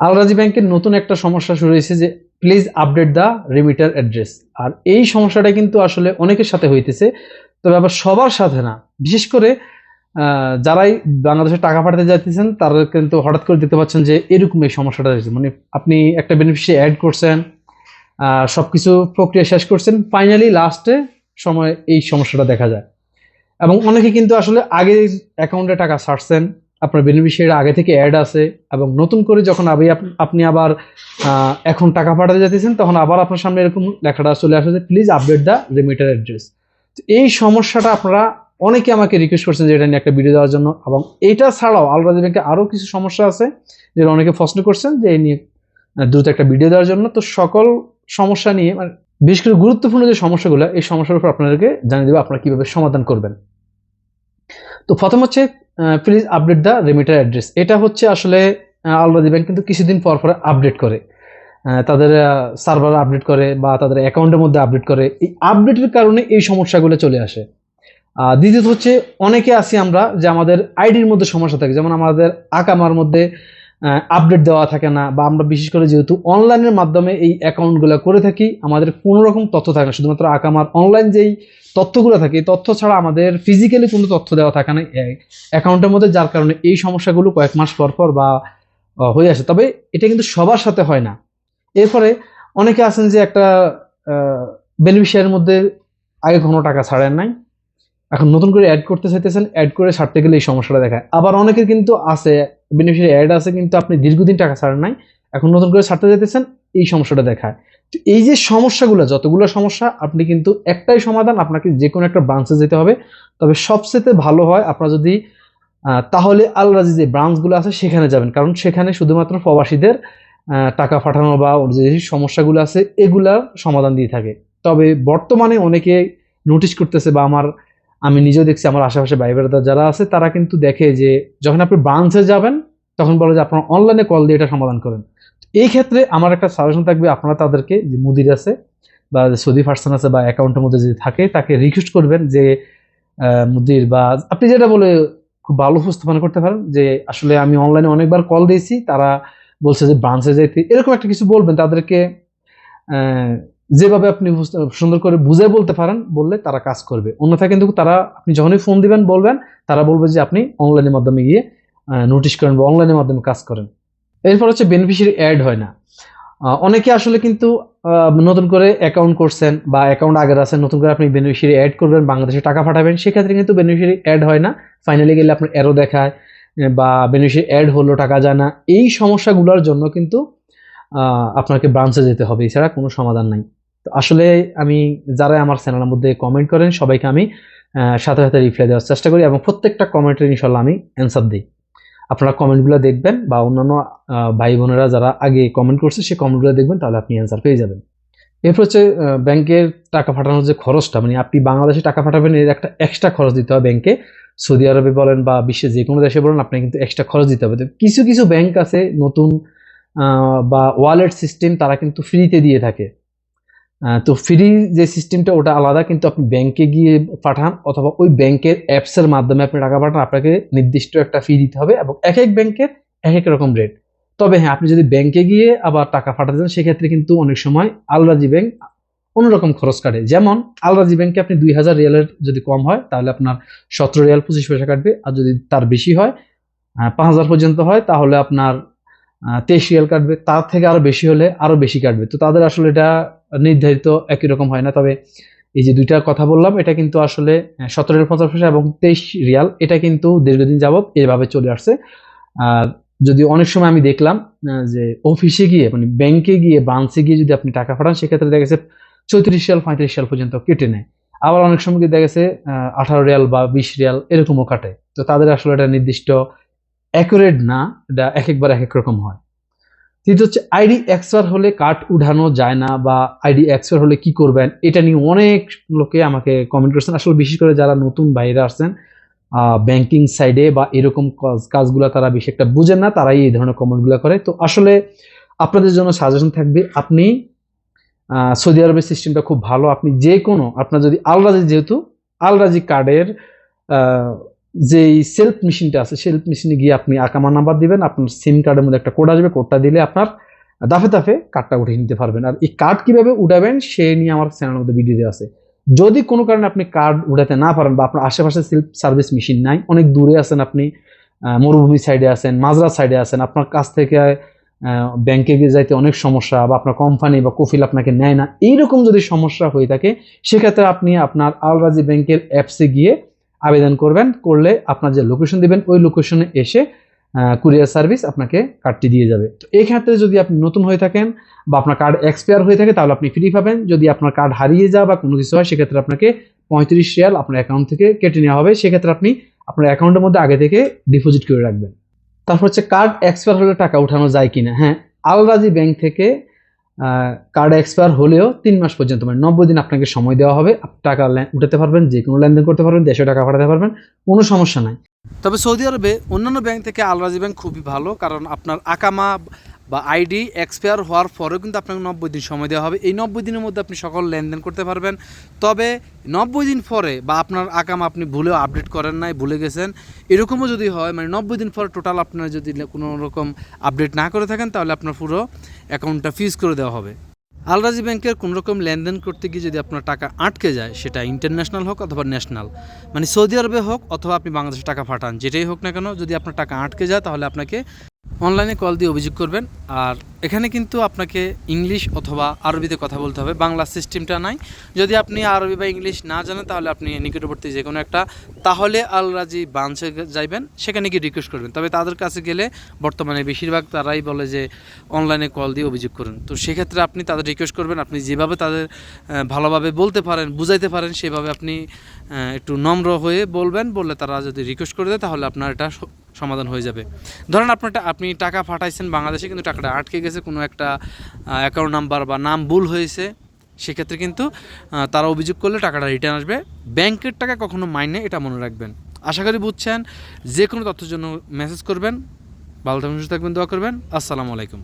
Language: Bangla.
আলরাজি ব্যাংকের নতুন একটা সমস্যা শুরু হয়েছে যে please update the remitter address আর এই সমস্যাটা কিন্তু আসলে অনেকের সাথে হইতেছে। তবে আবার সবার সাথে না। বিশেষ করে যারাই বাংলাদেশে টাকা পাঠাতে যাইতেছেন, তারা কিন্তু হঠাৎ করে দেখতে পাচ্ছেন যে, এরকম এই সমস্যাটা হয়েছে। মানে আপনি একটা বেনিফিশিয়ারি অ্যাড করছেন সব কিছু প্রক্রিয়া শেষ করছেন ফাইনালি লাস্টে সময় এই সমস্যাটা দেখা যায়। এবং অনেকে কিন্তু আসলে আগে অ্যাকাউন্টে টাকা ছাড়ছেন আপনার বেনিফিশিয়ারি আগে থেকে অ্যাড আছে এবং নতুন করে যখন আপনি আবার এখন টাকা পাঠাতে যাচ্ছেন, তখন আবার আপনার সামনে এরকম লেখাটা চলে আসে যে please update the remitter address এই সমস্যাটা আপনারা অনেকে আমাকে রিকোয়েস্ট করছেন যে, এটা নিয়ে একটা ভিডিও দেওয়ার জন্য। এবং এটা ছাড়াও আলরাজি ব্যাংকে আরও কিছু সমস্যা আছে, যেটা অনেকে প্রশ্ন করছেন যে, এই নিয়ে দ্রুত একটা ভিডিও দেওয়ার জন্য। তো সকল সমস্যা নিয়ে মানে বিশেষ করে গুরুত্বপূর্ণ যে সমস্যাগুলো, এই সমস্যার উপর আপনাদেরকে জানিয়ে দেবো আপনারা কীভাবে সমাধান করবেন। তো প্রথম হচ্ছে please update the remitter address এটা হচ্ছে আসলে আলবাদি ব্যাংক কিন্তু কিছুদিন পর পর আপডেট করে। তাদের সার্ভার আপডেট করে বা তাদের অ্যাকাউন্টের মধ্যে আপডেট করে। এই আপডেটের কারণে এই সমস্যাগুলো চলে আসে। দ্বিতীয়ত হচ্ছে, অনেকে আসি আমরা যে আমাদের আইডির মধ্যে সমস্যা থাকে। যেমন আমাদের আকামার মধ্যে আপডেট দেওয়া থাকে না বা আমরা বিশেষ করে যেহেতু অনলাইনের মাধ্যমে এই অ্যাকাউন্টগুলো করে থাকি, আমাদের কোনো রকম তথ্য থাকে না। শুধুমাত্র আকামার অনলাইন যেই তথ্যগুলো থাকে, এই তথ্য ছাড়া আমাদের ফিজিক্যালি কোনো তথ্য দেওয়া থাকে না অ্যাকাউন্টের মধ্যে, যার কারণে এই সমস্যাগুলো কয়েক মাস পর পর বা হয়ে আসে। তবে এটা কিন্তু সবার সাথে হয় না। এরপরে অনেকে আছেন যে একটা বেনিফিশিয়ারির মধ্যে আগে কোনো টাকা ছাড়েন নাই। এখন নতুন করে অ্যাড করতে চাইতেছেন অ্যাড করে ছাড়তে গেলে এই সমস্যাটা দেখায়। আবার অনেকের কিন্তু আছে বেনিফিশিয়ারি অ্যাড আছে, কিন্তু আপনি দীর্ঘদিন টাকা ছাড়েন নাই, এখন নতুন করে ছাড়তে চাইতেছেন, এই সমস্যাটা দেখায়। তো এই যে সমস্যাগুলো, যতগুলো সমস্যা, আপনি কিন্তু একটাই সমাধান, আপনাকে যে কোনো একটা ব্রাঞ্চে যেতে হবে। তবে সবচেয়ে ভালো হয়, আপনার যদি তাহলে আলরাজি যে ব্রাঞ্চগুলো আছে, সেখানে যাবেন। কারণ সেখানে শুধুমাত্র প্রবাসীদের টাকা পাঠানো বা ওর যে সমস্যাগুলো আছে, এগুলার সমাধান দিয়ে থাকে। তবে বর্তমানে অনেকে নোটিশ করতেছে বা আমার আমি নিজেও দেখছি আমার আশেপাশে ভাই বেড়াদার যারা আছে, তারা কিন্তু দেখে যে যখন আপনি ব্রাঞ্চে যাবেন, তখন বলে যে আপনারা অনলাইনে কল দিয়ে এটা সমাধান করেন। এই ক্ষেত্রে আমার একটা সাজেশন থাকবে, আপনারা তাদেরকে যে মুদির আছে বা সৌদি পার্সন আছে বা অ্যাকাউন্টের মধ্যে যদি থাকে, তাকে রিকোয়েস্ট করবেন যে মুদির বা আপনি যেটা বলে খুব ভালো উপস্থাপনা করতে পারেন যে, আসলে আমি অনলাইনে অনেকবার কল দিয়েছি, তারা বলছে যে ব্রাঞ্চে যেতে, এরকম একটা কিছু বলবেন, তাদেরকে যেভাবে আপনি সুন্দর করে বুঝে বলতে পারেন, বললে তারা কাজ করবে। অন্যথায় কিন্তু তারা, আপনি যখনই ফোন দিবেন, বলবেন, তারা বলবে যে আপনি অনলাইনের মাধ্যমে গিয়ে নোটিশ করেন বা অনলাইনের মাধ্যমে কাজ করেন। এরপর হচ্ছে বেনিফিশিয়ারি অ্যাড হয় না। অনেকে আসলে কিন্তু নতুন করে অ্যাকাউন্ট করছেন বা অ্যাকাউন্ট আগের আছেন নতুন করে আপনি বেনিফিশিয়ারি অ্যাড করবেন, বাংলাদেশে টাকা পাঠাবেন, সেক্ষেত্রে কিন্তু বেনিফিশিয়ারি অ্যাড হয় না। ফাইনালি গেলে আপনার অ্যারো দেখায় বা বেনিফিশিয়ারি অ্যাড হলো, টাকা যায় না। এই সমস্যাগুলোর জন্য কিন্তু আপনাকে ব্রাঞ্চে যেতে হবে। এছাড়া কোনো সমাধান নাই। তো আসলে আমি যারা আমার চ্যানেলের মধ্যে কমেন্ট করেন, সবাইকে আমি সাথে সাথে রিপ্লাই দেওয়ার চেষ্টা করি এবং প্রত্যেকটা কমেন্টের ইনশাল্লাহ আমি অ্যান্সার দিই। আপনারা কমেন্টগুলো দেখবেন বা অন্যান্য ভাই বোনেরা যারা আগে কমেন্ট করছে সেই কমেন্টগুলো দেখবেন, তাহলে আপনি অ্যান্সার পেয়ে যাবেন। এরপর হচ্ছে ব্যাংকের টাকা পাঠানোর যে খরচটা মানে আপনি বাংলাদেশে টাকা পাঠাবেন, এর একটা এক্সট্রা খরচ দিতে হবে ব্যাংকে সৌদি আরবে বলেন বা বিশ্বের যে কোনো দেশে বলেন, আপনাকে কিন্তু এক্সট্রা খরচ দিতে হবে। কিছু কিছু ব্যাংক আছে নতুন বা ওয়ালেট সিস্টেম তারা কিন্তু ফ্রিতে দিয়ে থাকে। তো ফ্রি যে সিস্টেমটা ওটা আলাদা, কিন্তু আপনি ব্যাংকে গিয়ে পাঠান অথবা ওই ব্যাংকের অ্যাপসের মাধ্যমে আপনি টাকা পাঠান, আপনাকে নির্দিষ্ট একটা ফি দিতে হবে এবং এক এক ব্যাংকের এক এক রকম রেট তবে হ্যাঁ আপনি যদি ব্যাংকে গিয়ে আবার টাকা পাঠাতে চান, সেক্ষেত্রে কিন্তু অনেক সময় আলরাজি ব্যাংক অন্যরকম খরচ কাটে। যেমন আলরাজি ব্যাংকে আপনি দুই হাজার রিয়ালের যদি কম হয়, তাহলে আপনার সতেরো রিয়াল পঁচিশ পয়সা কাটবে। আর যদি তার বেশি হয় পাঁচ হাজার পর্যন্ত হয়, তাহলে আপনার তেইশ রিয়াল কাটবে, তার থেকে আরও বেশি হলে আরও বেশি কাটবে। তো তাদের আসলে এটা নির্ধারিত একই রকম হয় না। তবে এই যে দুইটা কথা বললাম, এটা কিন্তু আসলে সতেরো রিয়াল পঞ্চাশ পয়সা এবং তেইশ রিয়াল, এটা কিন্তু দীর্ঘদিন যাবত এভাবে চলে আসছে। আর যদি অনেক সময় আমি দেখলাম যে অফিসে গিয়ে মানে ব্যাংকে গিয়ে ব্রাঞ্চে গিয়ে যদি আপনি টাকা পাঠান, সেক্ষেত্রে দেখা গেছে চৌত্রিশ রিয়াল, পঁয়ত্রিশ রিয়াল পর্যন্ত কেটে নেয়। আবার অনেক সময় দেখা গেছে আঠারো রিয়াল বা বিশ রিয়াল এরকমও কাটে। তো তাদের আসলে এটা নির্দিষ্ট অ্যাকুরেট না, এটা এক একবার এক এক রকম হয়। তৃতীয় হচ্ছে আইডি এক্সপায়ার হলে কার্ড উঠানো যায় না বা আইডি এক্সপায়ার হলে কি করবেন, এটা নিয়ে অনেক লোকে আমাকে কমেন্ট করছেন। আসলে বিশেষ করে যারা নতুন বাইরে আসছেন ব্যাংকিং সাইডে বা এরকম কাজ- কাজগুলো তারা বেশি একটা বুঝেন না, তারাই এই ধরনের কমেন্টগুলো করে। তো আসলে আপনাদের জন্য সাজেশন থাকবে, আপনি সৌদি আরবের সিস্টেমটা খুব ভালো। আপনি যে কোনো আপনার যদি আলরাজি যেহেতু, আলরাজি কার্ডের যেই সেলফ মেশিনটা আছে সেলফ মেশিনে গিয়ে আপনি আকামা নাম্বার দিবেন, আপনার সিম কার্ডের মধ্যে একটা কোড আসবে কোডটা দিলে আপনার দাফে দাফে কার্ডটা উঠিয়ে নিতে পারবেন। আর এই কার্ড কীভাবে উঠাবেন, সে নিয়ে আমার চ্যানেলের মধ্যে ভিডিও দেওয়া আছে। যদি কোনো কারণে আপনি কার্ড উঠাতে না পারেন বা আপনার আশেপাশে সেলফ সার্ভিস মেশিন নাই, অনেক দূরে আছেন আপনি মরুভূমি সাইডে আছেন মাজরা সাইডে আছেন, আপনার কাছ থেকে ব্যাংকে গিয়ে যাইতে অনেক সমস্যা বা আপনার কোম্পানি বা কফিল আপনাকে নেয় না, এইরকম যদি সমস্যা হয়ে থাকে, সেক্ষেত্রে আপনি আপনার আলরাজি ব্যাংকের অ্যাপসে গিয়ে আবেদন করবেন, করলে আপনার যে লোকেশন দিবেন, ওই লোকেশনে এসে কুরিয়ার সার্ভিস আপনাকে কার্ডটি দিয়ে যাবে। তো এই ক্ষেত্রে যদি আপনি নতুন হয়ে থাকেন বা আপনার কার্ড এক্সপায়ার হয়ে থাকে, তাহলে আপনি ফ্রি পাবেন। যদি আপনার কার্ড হারিয়ে যায় বা কোনো কিছু হয়, সেক্ষেত্রে আপনাকে পঁয়ত্রিশ রিয়াল আপনার অ্যাকাউন্ট থেকে কেটে নেওয়া হবে। সেক্ষেত্রে আপনি আপনার অ্যাকাউন্টের মধ্যে আগে থেকে ডিপোজিট করে রাখবেন। তারপর হচ্ছে কার্ড এক্সপায়ার হলে টাকা উঠানো যায় কিনা? হ্যাঁ আলরাজি ব্যাংক থেকে কার্ড এক্সপায়ার হলেও তিন মাস পর্যন্ত মানে নব্বই দিন আপনাকে সময় দেওয়া হবে। টাকা উঠাতে পারবেন যে কোনো লেনদেন করতে পারবেন, দেড়শো টাকা পাঠাতে পারবেন, কোনো সমস্যা নাই। তবে সৌদি আরবে অন্যান্য ব্যাংক থেকে আলরাজি ব্যাংক খুবই ভালো, কারণ আপনার আকামা বা আইডি এক্সপায়ার হওয়ার পরেও কিন্তু আপনাকে নব্বই দিন সময় দেওয়া হবে। এই নব্বই দিনের মধ্যে আপনি সকল লেনদেন করতে পারবেন। তবে নব্বই দিন পরে বা আপনার আকাম আপনি ভুলেও আপডেট করেন নাই, ভুলে গেছেন, এরকমও যদি হয় মানে নব্বই দিন পরে টোটাল আপনার যদি কোনো রকম আপডেট না করে থাকেন, তাহলে আপনার পুরো অ্যাকাউন্টটা ফিজ করে দেওয়া হবে। আলরাজি ব্যাংকের কোনো রকম লেনদেন করতে গিয়ে যদি আপনার টাকা আটকে যায়, সেটা ইন্টারন্যাশনাল হোক অথবা ন্যাশনাল মানে সৌদি আরবে হোক অথবা আপনি বাংলাদেশে টাকা পাঠান, যেটাই হোক না কেন, যদি আপনার টাকা আটকে যায়, তাহলে আপনাকে অনলাইনে কল দিয়ে অভিযোগ করবেন। আর এখানে কিন্তু আপনাকে ইংলিশ অথবা আরবিতে কথা বলতে হবে। বাংলা সিস্টেমটা নাই। যদি আপনি আরবি বা ইংলিশ না জানেন, তাহলে আপনি নিকটবর্তী যে কোনো একটা তাহলে আল রাজি বাঞ্চে যাইবেন। সেখানে গিয়ে রিকোয়েস্ট করবেন। তবে তাদের কাছে গেলে বর্তমানে বেশিরভাগ তারাই বলে যে অনলাইনে কল দিয়ে অভিযোগ করুন। তো সেক্ষেত্রে আপনি তাদের রিকোয়েস্ট করবেন। আপনি যেভাবে তাদের ভালোভাবে বলতে পারেন, বুঝাইতে পারেন, সেভাবে আপনি একটু নম্র হয়ে বলবেন। বললে তারা যদি রিকোয়েস্ট করে দেয়, তাহলে আপনার এটা সমাধান হয়ে যাবে। ধরেন আপনার আপনি টাকা পাঠাইছেন বাংলাদেশে, কিন্তু টাকাটা আটকে গেছে, কোনো একটা অ্যাকাউন্ট নাম্বার বা নাম ভুল হয়েছে, সেক্ষেত্রে কিন্তু তারা অভিযোগ করলে টাকাটা রিটার্ন আসবে। ব্যাংকের টাকা কখনো মাইনে, এটা মনে রাখবেন। আশা করি বুঝছেন, যে কোনো তথ্যের জন্য মেসেজ করবেন। ভালো থাকবেন, সুস্থ থাকবেন, দোয়া করবেন। আসসালামু আলাইকুম।